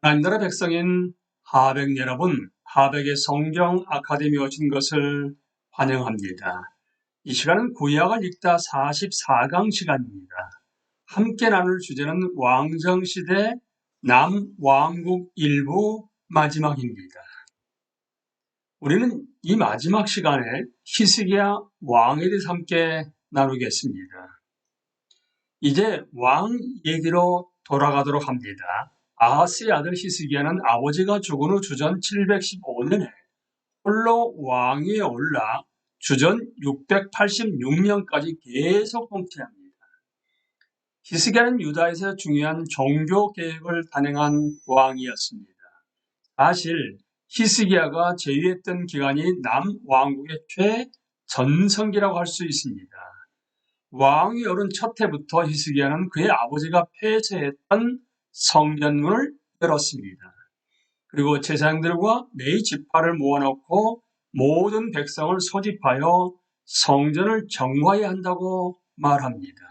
하나님 나라 백성인 하백 여러분, 하백의 성경 아카데미 오신 것을 환영합니다. 이 시간은 구약을 읽다 44강 시간입니다. 함께 나눌 주제는 왕정시대 남왕국 일부 마지막입니다. 우리는 이 마지막 시간에 히스기야 왕에 대해서 함께 나누겠습니다. 이제 왕 얘기로 돌아가도록 합니다. 아하스의 아들 히스기야는 아버지가 죽은 후 주전 715년에 홀로 왕위에 올라 주전 686년까지 계속 통치합니다. 히스기야는 유다에서 중요한 종교 계획을 단행한 왕이었습니다. 사실 히스기야가 제위했던 기간이 남왕국의 최전성기라고 할 수 있습니다. 왕이 오른 첫 해부터 히스기야는 그의 아버지가 폐쇄했던 성전문을 열었습니다. 그리고 제사장들과 네 지파를 모아놓고 모든 백성을 소집하여 성전을 정화해야 한다고 말합니다.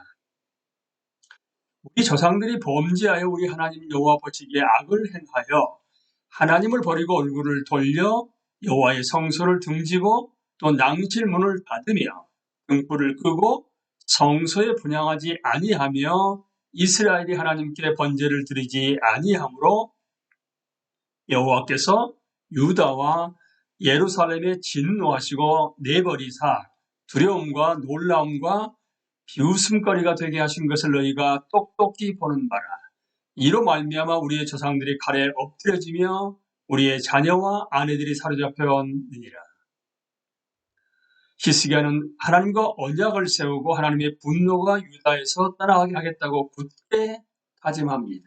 우리 조상들이 범죄하여 우리 하나님 여호와 보시기에 악을 행하여 하나님을 버리고 얼굴을 돌려 여호와의 성소를 등지고 또 낭실문을 닫으며 등불을 끄고 성소에 분양하지 아니하며 이스라엘이 하나님께 번제를 드리지 아니하므로 여호와께서 유다와 예루살렘에 진노하시고 내버리사 두려움과 놀라움과 비웃음거리가 되게 하신 것을 너희가 똑똑히 보는 바라. 이로 말미암아 우리의 조상들이 칼에 엎드려지며 우리의 자녀와 아내들이 사로잡혀느니라. 히스기야는 하나님과 언약을 세우고 하나님의 분노가 유다에서 떠나가게 하겠다고 굳게 다짐합니다.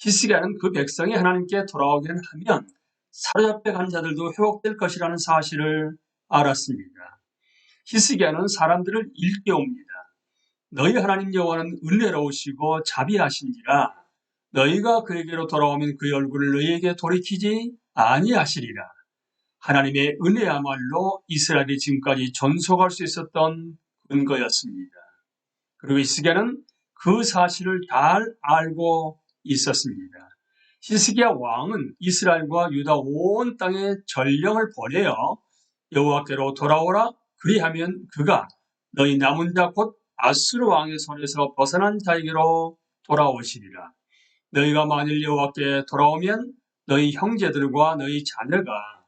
히스기야는 그 백성이 하나님께 돌아오게 하면 사로잡혀 간 자들도 회복될 것이라는 사실을 알았습니다. 히스기야는 사람들을 일깨웁니다. 너희 하나님 여호와는 은혜로우시고 자비하신지라 너희가 그에게로 돌아오면 그의 얼굴을 너희에게 돌이키지 아니하시리라. 하나님의 은혜야말로 이스라엘이 지금까지 전속할 수 있었던 근거였습니다. 그리고 히스기야는 그 사실을 잘 알고 있었습니다. 히스기야 왕은 이스라엘과 유다 온 땅에 전령을 보내어 여호와께로 돌아오라 그리하면 그가 너희 남은 자 곧 아수르 왕의 손에서 벗어난 자에게로 돌아오시리라. 너희가 만일 여호와께 돌아오면 너희 형제들과 너희 자녀가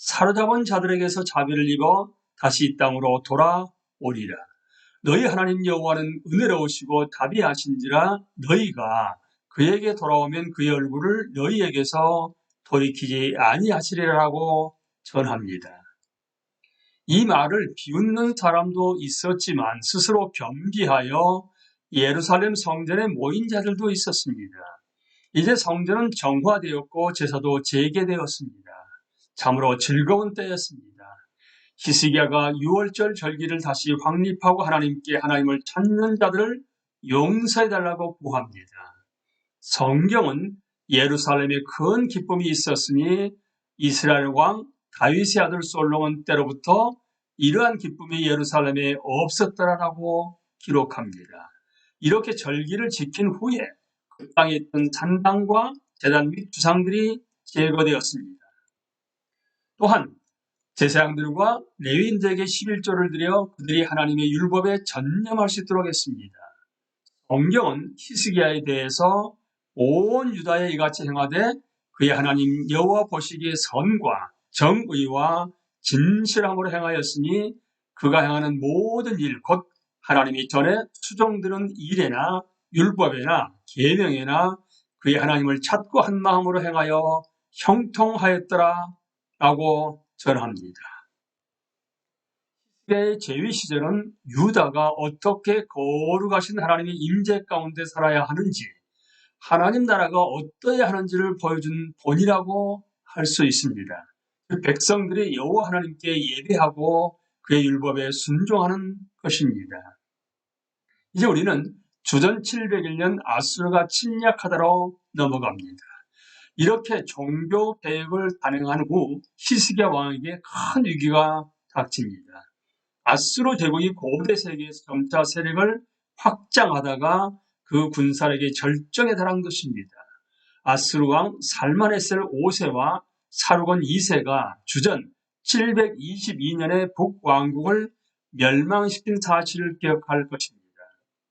사로잡은 자들에게서 자비를 입어 다시 이 땅으로 돌아오리라. 너희 하나님 여호와는 은혜로우시고 자비하신지라 너희가 그에게 돌아오면 그의 얼굴을 너희에게서 돌이키지 아니하시리라고 전합니다. 이 말을 비웃는 사람도 있었지만 스스로 겸기하여 예루살렘 성전에 모인 자들도 있었습니다. 이제 성전은 정화되었고 제사도 재개되었습니다. 참으로 즐거운 때였습니다. 히스기야가 6월절 절기를 다시 확립하고 하나님께 하나님을 찾는 자들을 용서해달라고 구합니다. 성경은 예루살렘에 큰 기쁨이 있었으니 이스라엘 왕 다윗의 아들 솔로몬 때로부터 이러한 기쁨이 예루살렘에 없었더라라고 기록합니다. 이렇게 절기를 지킨 후에 그 땅에 있던 잔당과 재단 및 주상들이 제거되었습니다. 또한 제사장들과 레위인들에게 11조를 드려 그들이 하나님의 율법에 전념할 수 있도록 했습니다. 성경은 히스기야에 대해서 온 유다에 이같이 행하되 그의 하나님 여호와 보시기에 선과 정의와 진실함으로 행하였으니 그가 행하는 모든 일, 곧 하나님이 전에 수종들은 일에나 율법에나 계명에나 그의 하나님을 찾고 한 마음으로 행하여 형통하였더라 라고 전합니다. 시대의 제위 시절은 유다가 어떻게 거룩하신 하나님의 임재 가운데 살아야 하는지 하나님 나라가 어떠해야 하는지를 보여준 본이라고 할 수 있습니다. 그 백성들이 여호와 하나님께 예배하고 그의 율법에 순종하는 것입니다. 이제 우리는 주전 701년 아수르가 침략하다로 넘어갑니다. 이렇게 종교 개혁을 단행한 후 히스기야 왕에게 큰 위기가 닥칩니다. 아수르 제국이 고대 세계에서 점차 세력을 확장하다가 그 군사력의 절정에 달한 것입니다. 아스루 왕 살마네셀 5세와 사루곤 2세가 주전 722년에 북왕국을 멸망시킨 사실을 기억할 것입니다.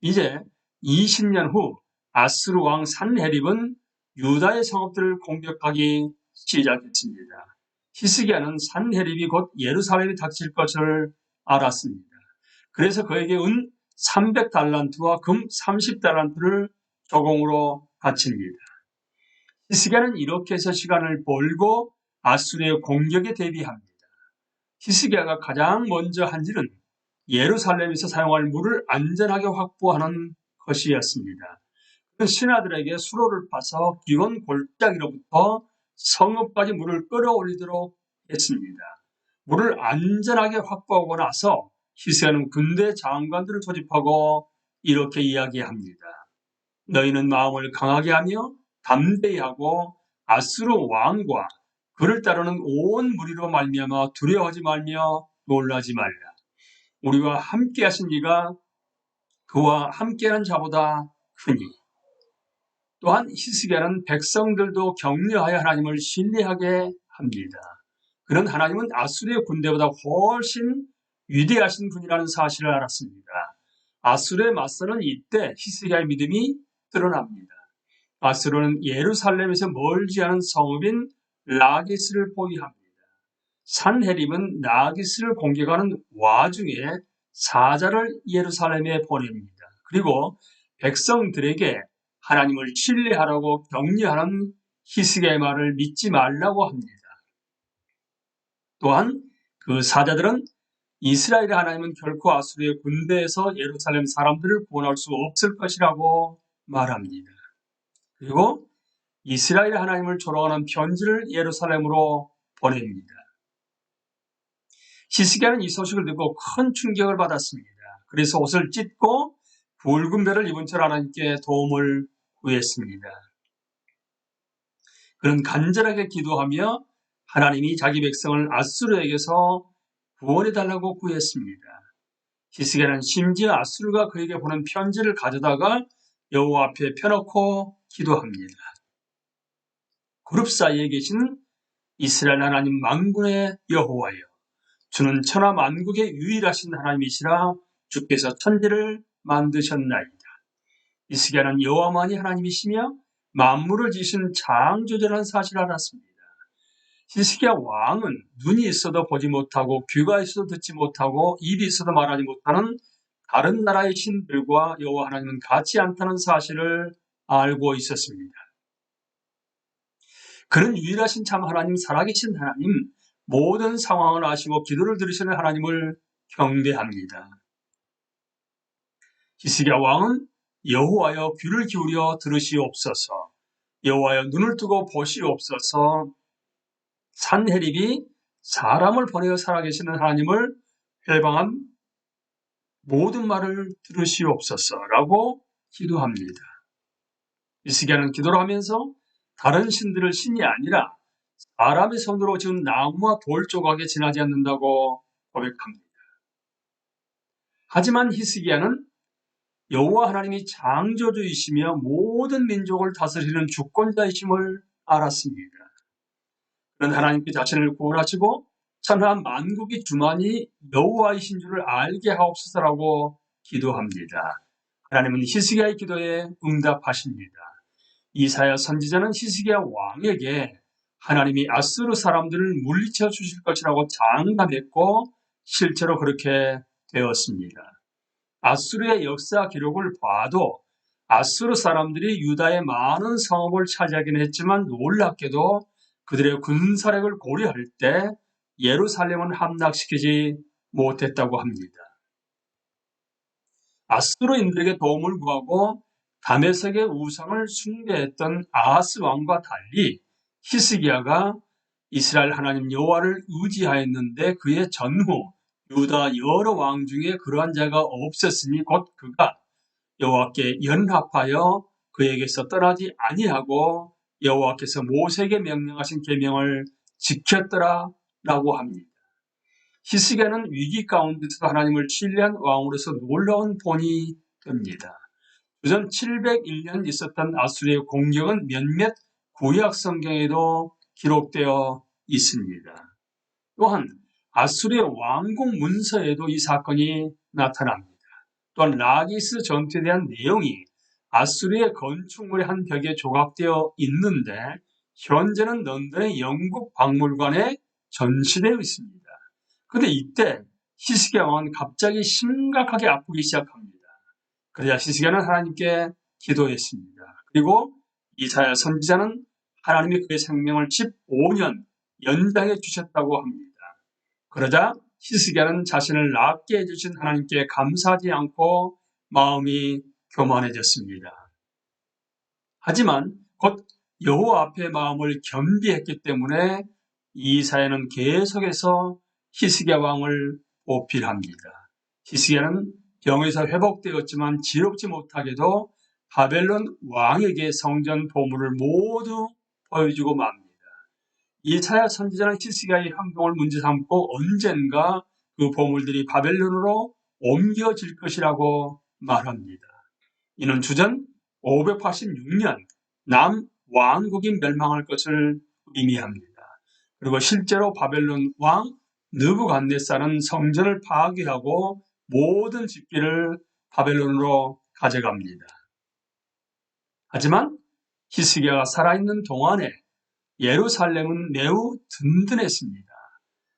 이제 20년 후 아스루 왕 산헤립은 유다의 성읍들을 공격하기 시작했습니다. 히스기야는 산헤립이 곧 예루살렘이 닥칠 것을 알았습니다. 그래서 그에게 은 300달란트와 금 30달란트를 조공으로 바칩니다. 히스기야는 이렇게 해서 시간을 벌고 아수르의 공격에 대비합니다. 히스기야가 가장 먼저 한 일은 예루살렘에서 사용할 물을 안전하게 확보하는 것이었습니다. 그 신하들에게 수로를 파서 기원 골짜기로부터 성읍까지 물을 끌어올리도록 했습니다. 물을 안전하게 확보하고 나서 히스기야는 군대 장관들을 조집하고 이렇게 이야기합니다. 너희는 마음을 강하게 하며 담대히 하고 아스루 왕과 그를 따르는 온 무리로 말미암아 두려워하지 말며 놀라지 말라. 우리와 함께 하신 이가 그와 함께한 자보다 크니. 또한 히스기야는 백성들도 격려하여 하나님을 신뢰하게 합니다. 그런 하나님은 아수르의 군대보다 훨씬 위대하신 분이라는 사실을 알았습니다. 아수르에 맞서는 이때 히스기야의 믿음이 드러납니다. 아수르는 예루살렘에서 멀지 않은 성읍인 라기스를 포위합니다. 산헤립은 라기스를 공격하는 와중에 사자를 예루살렘에 보냅니다. 그리고 백성들에게 하나님을 신뢰하라고 격려하는 히스기야의 말을 믿지 말라고 합니다. 또한 그 사자들은 이스라엘의 하나님은 결코 아수르의 군대에서 예루살렘 사람들을 구원할 수 없을 것이라고 말합니다. 그리고 이스라엘 하나님을 조롱하는 편지를 예루살렘으로 보냅니다. 히스기야는 이 소식을 듣고 큰 충격을 받았습니다. 그래서 옷을 찢고 붉은 배를 입은 채 하나님께 도움을 구했습니다. 그는 간절하게 기도하며 하나님이 자기 백성을 아수르에게서 구원해 달라고 구했습니다. 히스기야는 심지어 아수르가 그에게 보낸 편지를 가져다가 여호와 앞에 펴놓고 기도합니다. 그룹 사이에 계신 이스라엘 하나님 만군의 여호와여 주는 천하 만국의 유일하신 하나님이시라 주께서 천지를 만드셨나이다. 이스기야는 여호와만이 하나님이시며 만물을 지신 창조자라는 사실을 알았습니다. 히스기야 왕은 눈이 있어도 보지 못하고 귀가 있어도 듣지 못하고 입이 있어도 말하지 못하는 다른 나라의 신들과 여호와 하나님은 같이 않다는 사실을 알고 있었습니다. 그는 유일하신 참 하나님, 살아계신 하나님, 모든 상황을 아시고 기도를 들으시는 하나님을 경배합니다. 히스기야 왕은 여호와여 귀를 기울여 들으시옵소서. 여호와여 눈을 뜨고 보시옵소서. 산헤립이 사람을 보내어 살아계시는 하나님을 회방한 모든 말을 들으시옵소서라고 기도합니다. 이스기야는 기도를 하면서 다른 신들을 신이 아니라 사람의 손으로 지은 나무와 돌 조각에 지나지 않는다고 고백합니다. 하지만 히스기야는 여호와 하나님이 창조주이시며 모든 민족을 다스리는 주권자이심을 알았습니다. 그런 하나님께 자신을 구원하시고 천하 만국의 주만이 여호와이신 줄을 알게 하옵소서라고 기도합니다. 하나님은 히스기야의 기도에 응답하십니다. 이사야 선지자는 히스기야 왕에게 하나님이 아스루 사람들을 물리쳐 주실 것이라고 장담했고 실제로 그렇게 되었습니다. 아수르의 역사 기록을 봐도 아수르 사람들이 유다의 많은 성읍을 차지하긴 했지만 놀랍게도 그들의 군사력을 고려할 때 예루살렘은 함락시키지 못했다고 합니다. 아수르인들에게 도움을 구하고 다메섹의 우상을 숭배했던 아하스 왕과 달리 히스기야가 이스라엘 하나님 여호와를 의지하였는데 그의 전후 유다 여러 왕 중에 그러한 자가 없었으니 곧 그가 여호와께 연합하여 그에게서 떠나지 아니하고 여호와께서 모세에게 명령하신 계명을 지켰더라라고 합니다. 히스기야는 위기 가운데서도 하나님을 신뢰한 왕으로서 놀라운 본이 됩니다. 우선 701년 있었던 아수리의 공격은 몇몇 구약 성경에도 기록되어 있습니다. 또한 아수리의 왕국 문서에도 이 사건이 나타납니다. 또한 라기스 전투에 대한 내용이 아수리의 건축물의 한 벽에 조각되어 있는데 현재는 런던의 영국 박물관에 전시되어 있습니다. 그런데 이때 히스기야 왕은 갑자기 심각하게 아프기 시작합니다. 그러자 히스기야는 하나님께 기도했습니다. 그리고 이사야 선지자는 하나님이 그의 생명을 15년 연장해 주셨다고 합니다. 그러자 히스기야는 자신을 낫게 해주신 하나님께 감사하지 않고 마음이 교만해졌습니다. 하지만 곧 여호와 앞에 마음을 겸비했기 때문에 이사야는 계속해서 히스기야 왕을 보필합니다. 히스기야는 병에서 회복되었지만 지롭지 못하게도 바벨론 왕에게 성전 보물을 모두 보여주고 맙니다. 이사야 선지자는 히스기야의 행동을 문제 삼고 언젠가 그 보물들이 바벨론으로 옮겨질 것이라고 말합니다. 이는 주전 586년 남 왕국이 멸망할 것을 의미합니다. 그리고 실제로 바벨론 왕 느부갓네살은 성전을 파괴하고 모든 집기를 바벨론으로 가져갑니다. 하지만 히스기야가 살아있는 동안에 예루살렘은 매우 든든했습니다.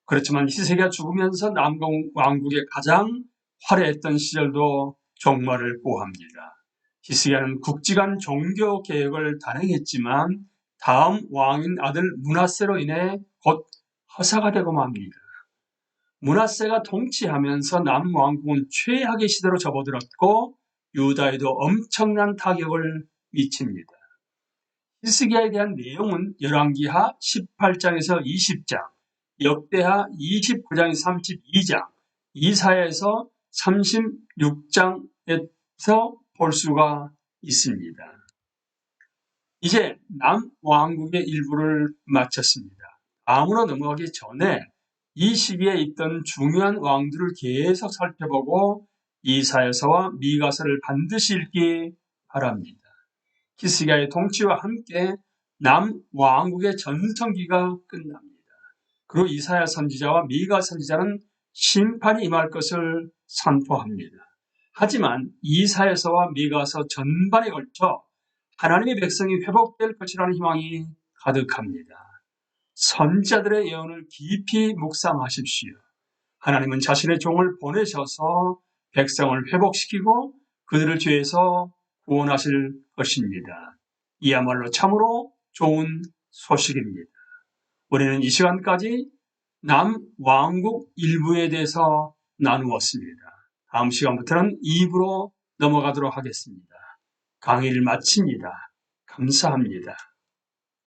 그렇지만 히스기야 죽으면서 남공 왕국의 가장 화려했던 시절도 종말을 보합니다. 히스기야는 국지간 종교 개혁을 단행했지만 다음 왕인 아들 문하세로 인해 곧 허사가 되고 맙니다. 문하세가 통치하면서 남왕국은 최악의 시대로 접어들었고 유다에도 엄청난 타격을 미칩니다. 히스기야에 대한 내용은 열왕기하 18장에서 20장, 역대하 29장에서 32장, 이사야에서 36장에서 볼 수가 있습니다. 이제 남왕국의 일부를 마쳤습니다. 다음으로 넘어가기 전에 이 시기에 있던 중요한 왕들을 계속 살펴보고 이사야서와 미가서를 반드시 읽기 바랍니다. 히스기야의 통치와 함께 남 왕국의 전성기가 끝납니다. 그리고 이사야 선지자와 미가 선지자는 심판이 임할 것을 선포합니다. 하지만 이사야서와 미가서 전반에 걸쳐 하나님의 백성이 회복될 것이라는 희망이 가득합니다. 선자들의 예언을 깊이 묵상하십시오. 하나님은 자신의 종을 보내셔서 백성을 회복시키고 그들을 죄에서 구원하실 것입니다. 이야말로 참으로 좋은 소식입니다. 우리는 이 시간까지 남 왕국 일부에 대해서 나누었습니다. 다음 시간부터는 2부로 넘어가도록 하겠습니다. 강의를 마칩니다. 감사합니다.